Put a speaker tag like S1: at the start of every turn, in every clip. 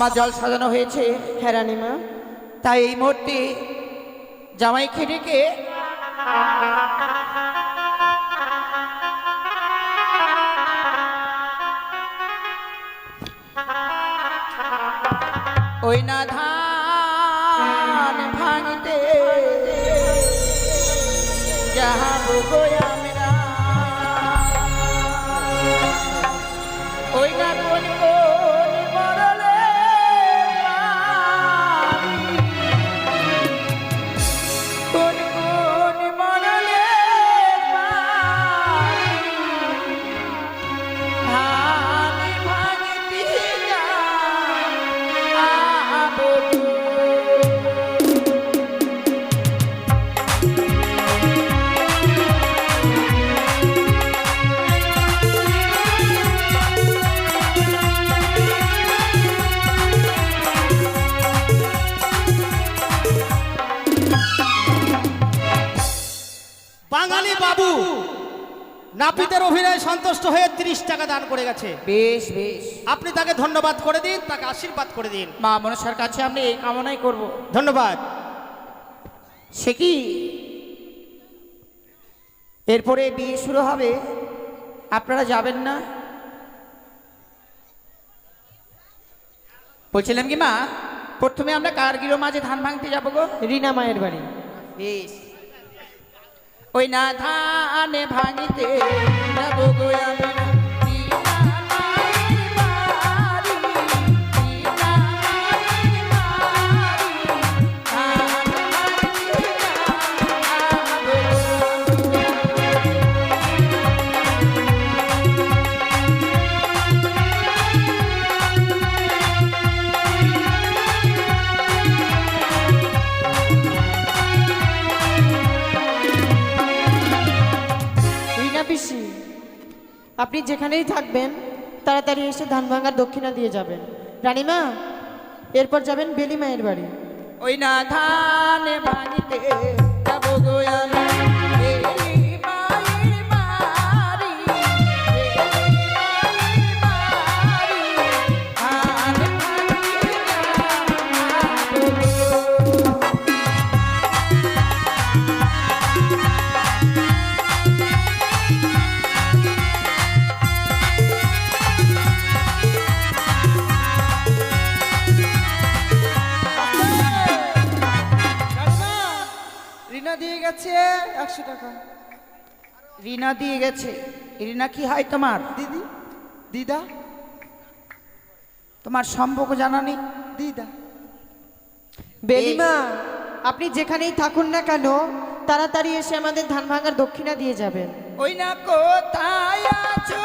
S1: আমার জল সাজানো হয়েছে।
S2: হ্যাঁ রানীমা।
S1: তাই এই মুহূর্তে জামাই খেটেকে ওই না ধান ভাঙতে যাহা আমরা
S3: নাপিতের অভিনয় সন্তুষ্ট হয়ে তিরিশ টাকা দান করে গেছে।
S1: বেশ বেশ।
S3: আপনি তাকে ধন্যবাদ করে দিন তাকে আশীর্বাদ করে দিন।
S1: মা মনসার কাছে আমি এই কামনাই করব।
S3: ধন্যবাদ।
S1: সে কি? এরপরে বিয়ে শুরু হবে। আপনারা যাবেন না? বলছিলাম কি মা প্রথমে আমরা কারগিরো মাঝে ধান ভাঙতে যাব গো।
S2: রিনা মায়ের বাড়ি।
S1: বেশ। ওই না ধানে ভাঙিতে যাব গো আমরা
S2: আপনি যেখানেই থাকবেন, তাড়াতাড়ি এসে ধান ভাঙার দক্ষিণা দিয়ে যাবেন। রানীমা, এরপর যাবেন বেলি মায়ের বাড়ি।
S1: ওই না ধানে বাড়িতে
S2: রিনা দিয়ে গেছে একশো টাকা।
S1: রিনা দিয়ে গেছে। রিনা কি হয় তোমার?
S2: দিদি দিদা।
S1: তোমার সম্পর্ক জানা নেই?
S2: দিদা। বেলিমা আপনি যেখানেই থাকুন না কেন তাড়াতাড়ি এসে আমাদের ধান ভাঙার দক্ষিণা দিয়ে যাবেন।
S1: ওই না কোথায় আছো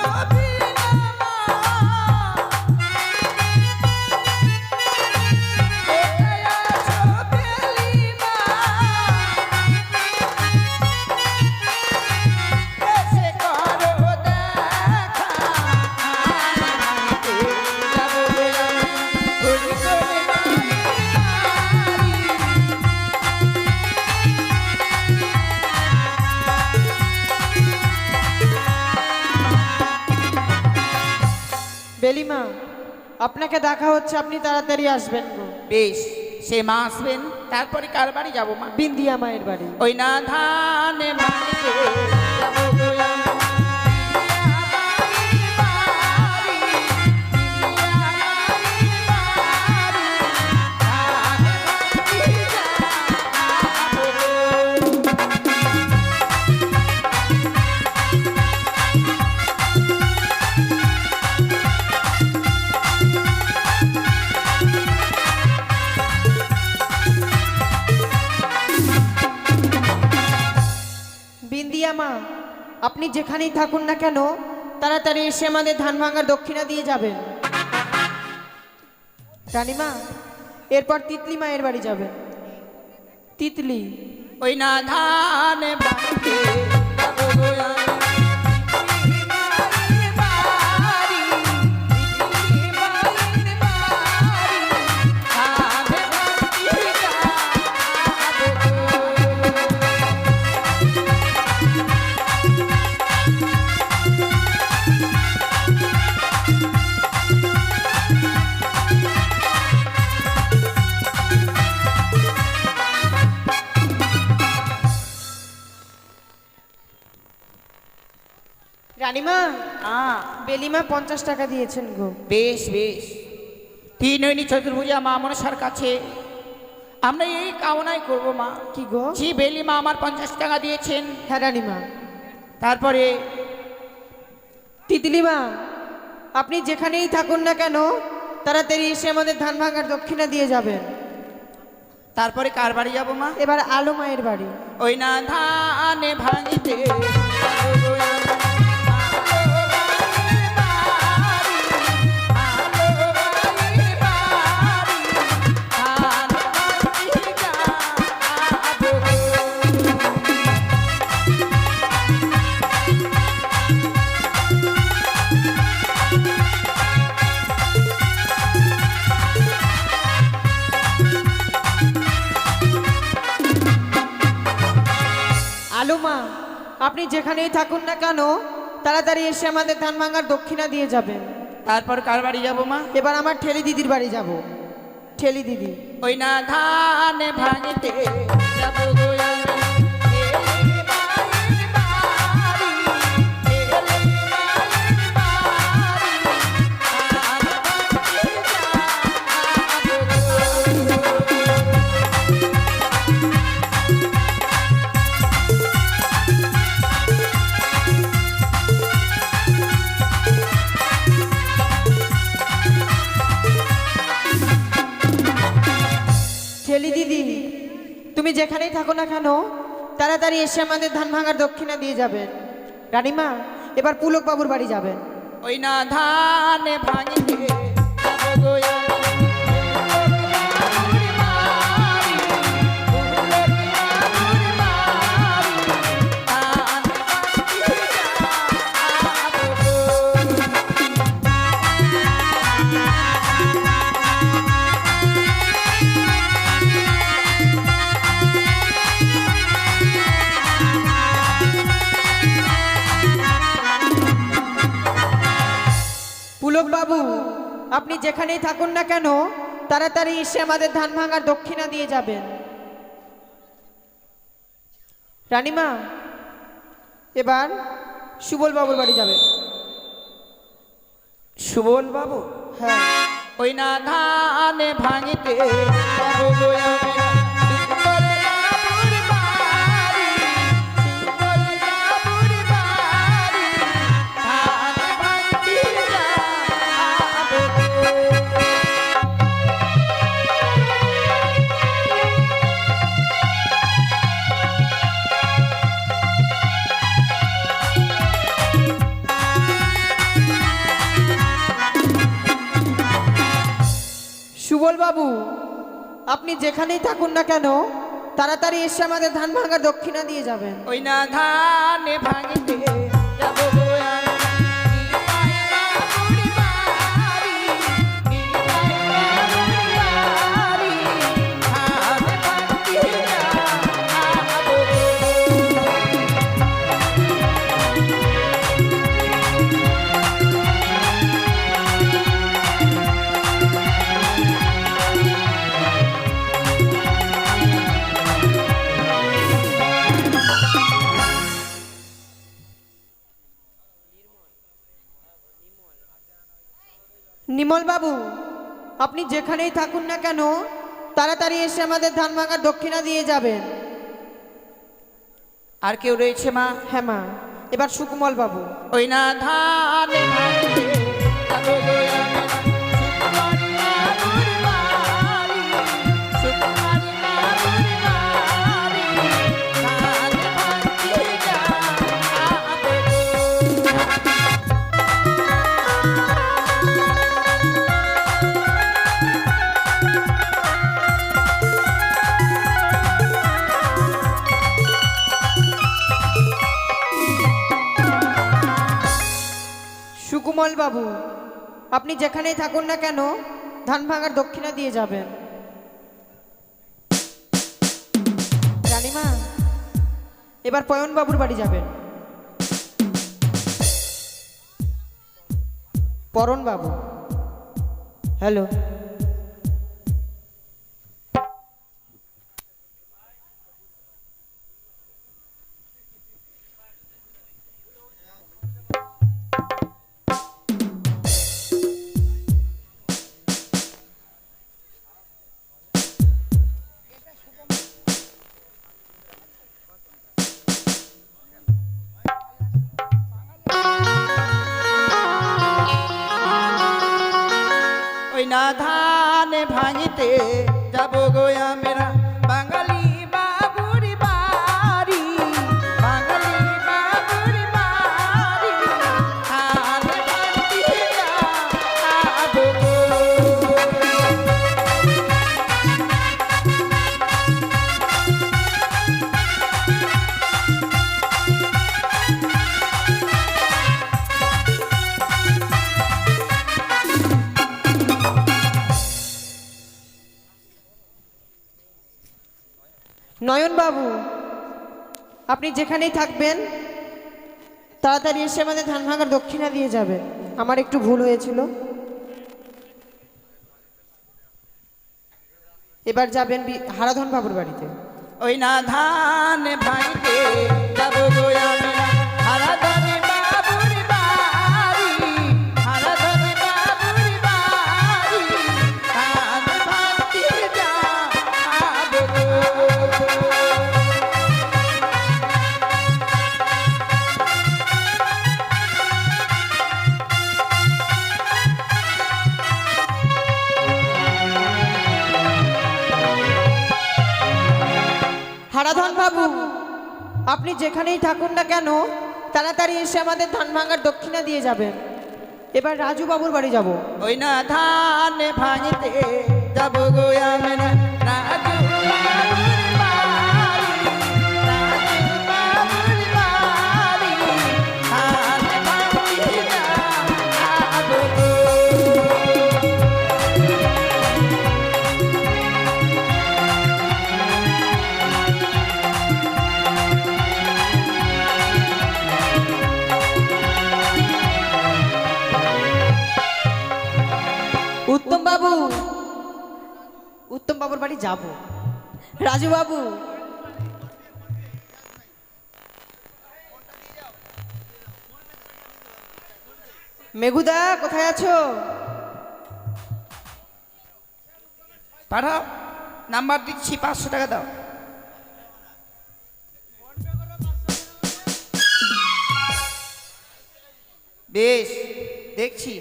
S1: বেলিমা
S2: আপনাকে দেখা হচ্ছে আপনি তাড়াতাড়ি আসবেন গো।
S1: বেশ সে মা আসবেন তারপরে কার বাড়ি যাব মা?
S2: বিন্দিয়া মায়ের বাড়ি।
S1: ওই না ধানে মানিকে
S2: আপনি যেখানেই থাকুন না কেন, তাড়াতাড়ি এসে আমাদের ধান ভাঙার দক্ষিণা দিয়ে যাবেন। রানিমা, এরপর তিতলি মায়ের বাড়ি যাবেন। তিতলি,
S1: ওই না ধানে
S2: বেলিমা পঞ্চাশ টাকা দিয়েছেন গো।
S1: বেশ বেশ। তিন নৈনি চতুর্ভুজা মা মনসার কাছে। আমরা এই কামনাই করব মা।
S2: কি গো?
S1: জি বেলি মা আমার পঞ্চাশ টাকা দিয়েছেন।
S2: হ্যাঁ রানীমা।
S1: তারপরে
S2: তিতলিমা আপনি যেখানেই থাকুন না কেন তাড়াতাড়ি এসে আমাদের ধান ভাঙার দক্ষিণা দিয়ে যাবেন।
S1: তারপরে কার বাড়ি যাব মা?
S2: এবার আলো মায়ের বাড়ি।
S1: ওই না ধানে ভাঙিতে
S2: আপনি যেখানেই থাকুন না কেন তাড়াতাড়ি এসে আমাদের ধান ভাঙার দক্ষিণা দিয়ে যাবেন।
S1: তারপর কার বাড়ি যাব মা?
S2: এবার আমার ঠেলি দিদির বাড়ি যাব। ঠেলি দিদি।
S1: ওই না ধানে ভাঙিতে যাব
S2: থাকো না কেন? তাড়াতাড়ি এসে আমাদের ধান ভাঙার দক্ষিণা দিয়ে যাবেন। রানীমা, এবার পুলক বাবুর বাড়ি যাবেন।
S1: ওই না ধানে ভাঙিতে
S2: বাবু আপনি যেখানেই থাকুন না কেন তাড়াতাড়ি এসে আমাদের ধান ভাঙার দক্ষিণা দিয়ে যাবেন। রানীমা এবার সুবল বাবুর বাড়ি যাবেন।
S1: সুবল বাবু
S2: হ্যাঁ।
S1: ওই না ধানে ভাঙিতে সুবল
S2: বাবু, আপনি যেখানেই থাকুন না কেন, তাড়াতাড়ি এসে আমাদের ধান ভাঙার দক্ষিণা দিয়ে যাবেন।
S1: ওই না ধানে ভাঙিতে।
S2: নিমল বাবু আপনি যেখানেই থাকুন না কেন তাড়াতাড়ি এসে আমাদের ধান ভাঙার দক্ষিণা দিয়ে যাবেন।
S1: আর কেউ রয়েছে মা?
S2: হ্যাঁ মা এবার সুকুমল বাবু
S1: ওই না ধানে।
S2: সুকুমল বাবু, আপনি যেখানেই থাকুন না কেন ধান ভাঙার দক্ষিণা দিয়ে যাবেন। রানীমা, এবার পয়ন বাবুর বাড়ি যাবেন। পরণ বাবু, হ্যালো। নয়ন বাবু, আপনি যেখানেই থাকবেন, তাড়াতাড়ি এসে আমাদের ধান ভাঙার দক্ষিণা দিয়ে যাবেন। আমার একটু ভুল হয়েছিল। এবার যাবেন হারাধন বাবুর বাড়িতে।
S1: ওই না ধান ভাঙতে যাব হারাধন
S2: বাবু, আপনি যেখানেই থাকুন না কেন, তাড়াতাড়ি এসে আমাদের ধান ভাঙার দক্ষিণা দিয়ে যাবেন। এবার রাজু বাবুর বাড়ি যাব।
S1: ওই না ধান ভাঙিতে যাব গো আমরা
S2: উত্তম বাবুর বাড়ি যাব। রাজু বাবু। মেঘুদা, কোথায় আছো?
S1: পাঠাও, নাম্বার দিচ্ছি, পাঁচশো টাকা দাও। বেশ, দেখছি।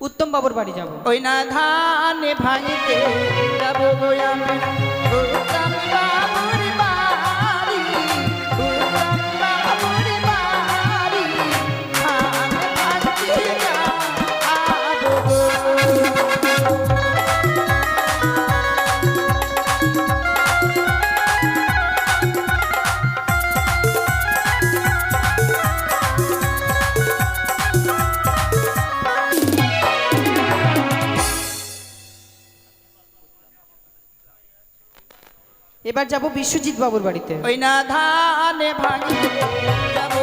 S2: উত্তম বাবুর বাড়ি যাব।
S1: ওই না ধানে ভাঙিতে যাব গো আমরা
S2: এবার যাব বিশ্বজিৎ বাবুর বাড়িতে।
S1: ওই না ধান ভাঙিতে যাব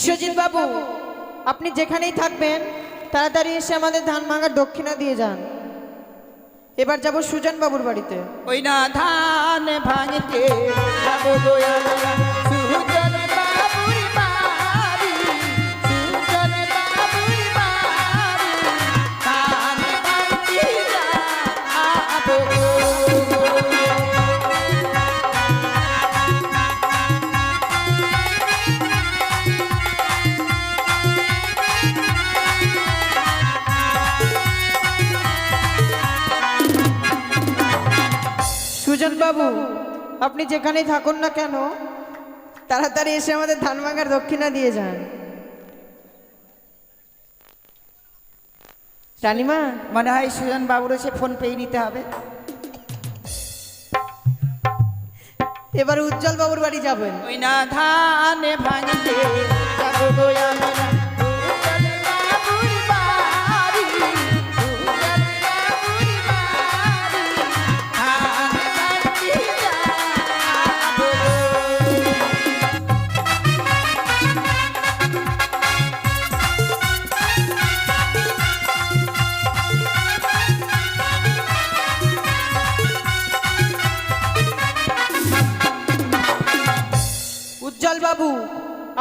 S1: বিশ্বজিৎ
S2: বাবু, আপনি যেখানেই থাকবেন, তাড়াতাড়ি এসে আমাদের ধান ভাঙার দক্ষিণা দিয়ে যান। এবার যাব সুজন বাবুর বাড়িতে।
S1: ওই না ধান ভাঙিতে সুজন
S2: বাবু আপনি যেখানেই থাকুন না কেন তাড়াতাড়ি এসে আমাদের ধান ভাঙার দক্ষিণা দিয়ে যান। রানিমা?
S1: মনে হয় সুজন বাবুর এসে ফোন পেয়ে নিতে হবে।
S2: এবার উজ্জ্বল বাবুর বাড়ি যাবেন।
S1: ওই না ধান ভাঙিতে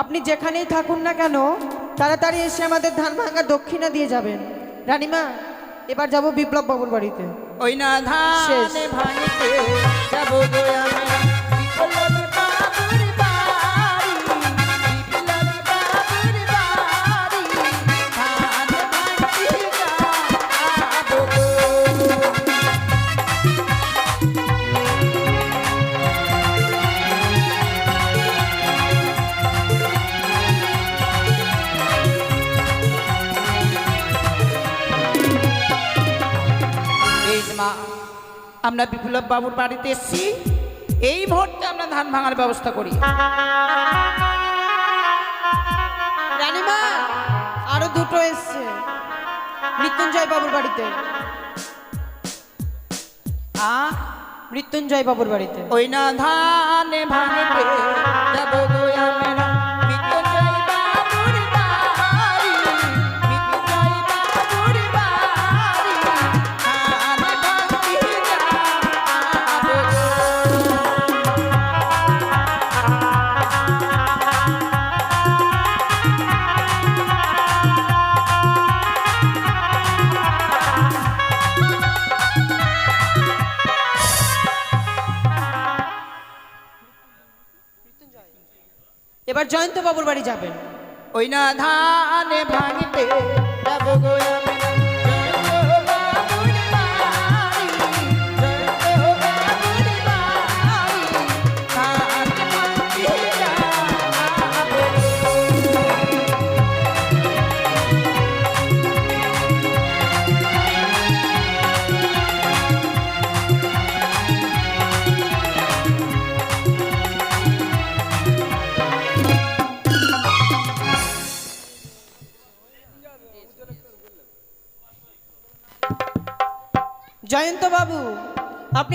S2: আপনি যেখানেই থাকুন না কেন তাড়াতাড়ি এসে আমাদের ধান ভাঙা দক্ষিণা দিয়ে যাবেন। রানীমা এবার যাব বিপ্লব বাবুর বাড়িতে।
S1: ওই না ধান ভাঙিতে যাব আমরা বিপ্লব বাবুর বাড়িতে এসেছি। এই মুহূর্তে আমরা ধান ভাঙার ব্যবস্থা করি।
S2: রানীমা আরও দুটো এসছে। মৃত্যুঞ্জয় বাবুর বাড়িতে।
S1: আ
S2: মৃত্যুঞ্জয় বাবুর বাড়িতে।
S1: ওই না ধান ভাঙিতে যাব
S2: এবার জয়ন্ত বাবুর বাড়ি যাবেন।
S1: ওই না ধানে ভাঙিতে যাব গো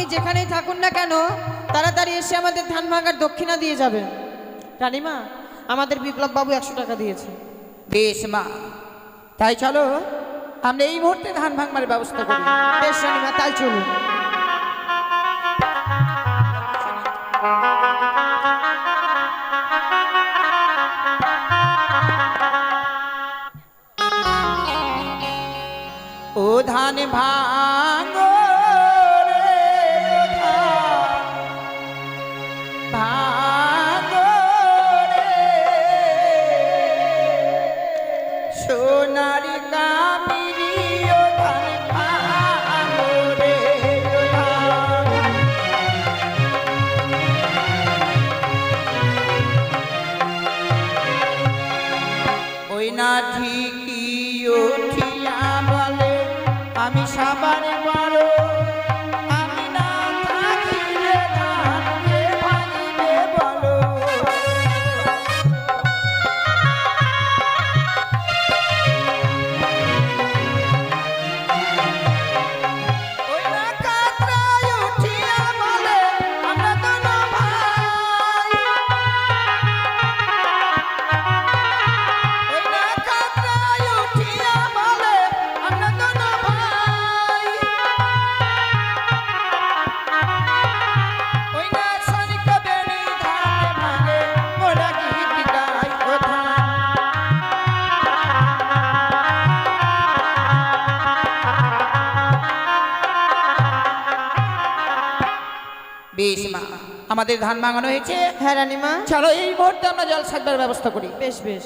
S2: যেখানেই থাকুন না কেন, তাড়াতাড়ি এসে আমাদের ধান ভাঙার দক্ষিণা দিয়ে যাবেন। রানীমা, আমাদের বিপ্লব বাবু একশো টাকা দিয়েছে।
S1: বেশ মা। তাই চলো, আমরা এই মুহূর্তে ধান ভাঙবার ব্যবস্থা করি।
S2: বেশ রানীমা, তাই চলুন।
S1: ও ধান ভাঙো আমাদের ধান মাঙানো হয়েছে।
S2: হ্যাঁ রানীমা।
S1: চলো এই মুহূর্তে আমরা জল সাজবার ব্যবস্থা করি।
S2: বেশ বেশ।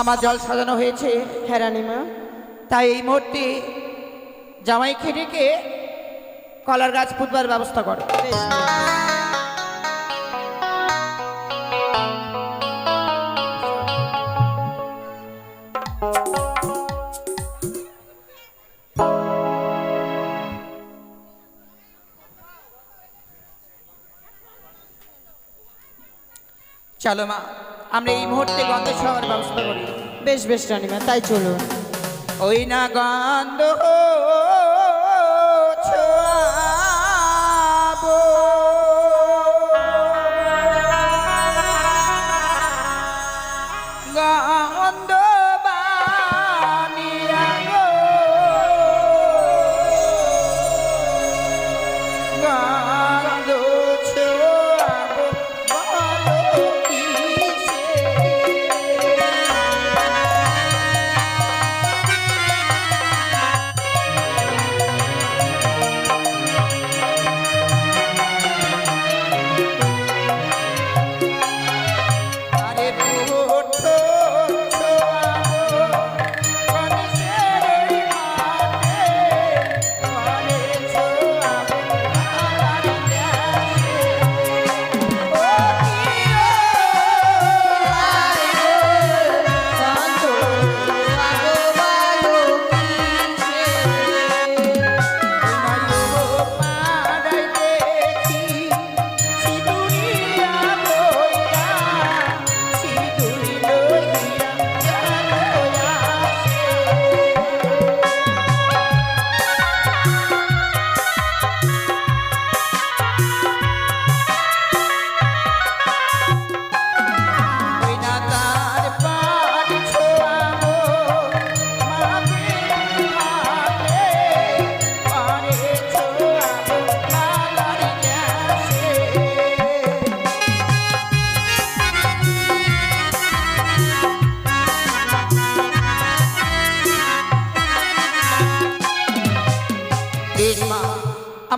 S1: আমার জল সাজানো হয়েছে
S2: হ্যাঁ রানীমা।
S1: তাই এই মুহূর্তে জামাই খেটেকে কলার গাছ পুতবার ব্যবস্থা করো। চলো মা। আমরা এই মুহূর্তে গন্ধ সবার ব্যবস্থা করি।
S2: বেশ বেশ রানিমা তাই চলুন।
S1: ওই না গন্ধ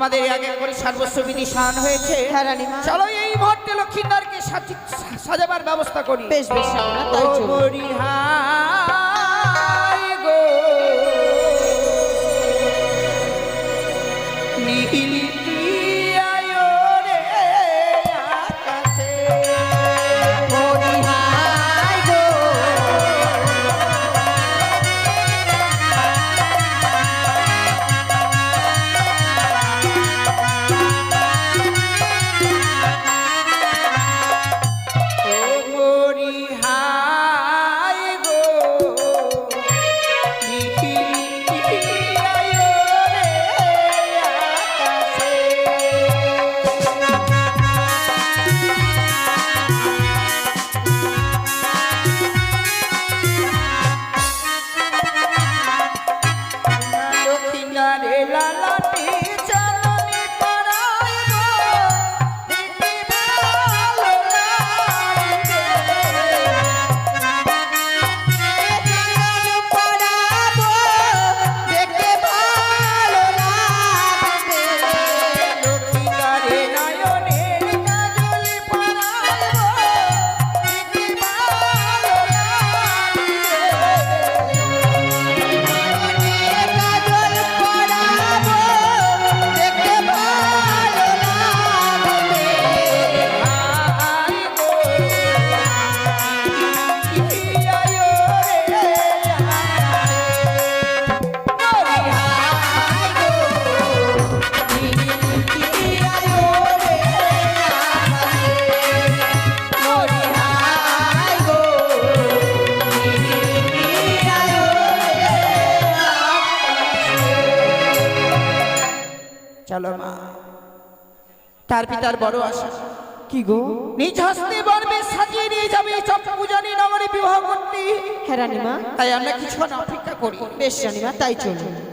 S1: আমাদের আগে করে সর্বস্ব বিধি সান হয়েছে
S2: হ্যাঁ
S1: চলো এই মুহূর্তে লক্ষ্মীদারকে সাজি- সাজাবার ব্যবস্থা করি।
S2: বেশ বেশ রানীমা
S1: তার বড় আশা।
S2: কি গো?
S1: নিজ হস্তে বর্বে সাজিয়ে নিয়ে যাবে চক্রপূজানি নগরে বিবাহ করতে
S2: হ্যাঁ রানীমা।
S1: তাই আমরা কিছু অপেক্ষা করি।
S2: বেশ রানীমা তাই চলুন।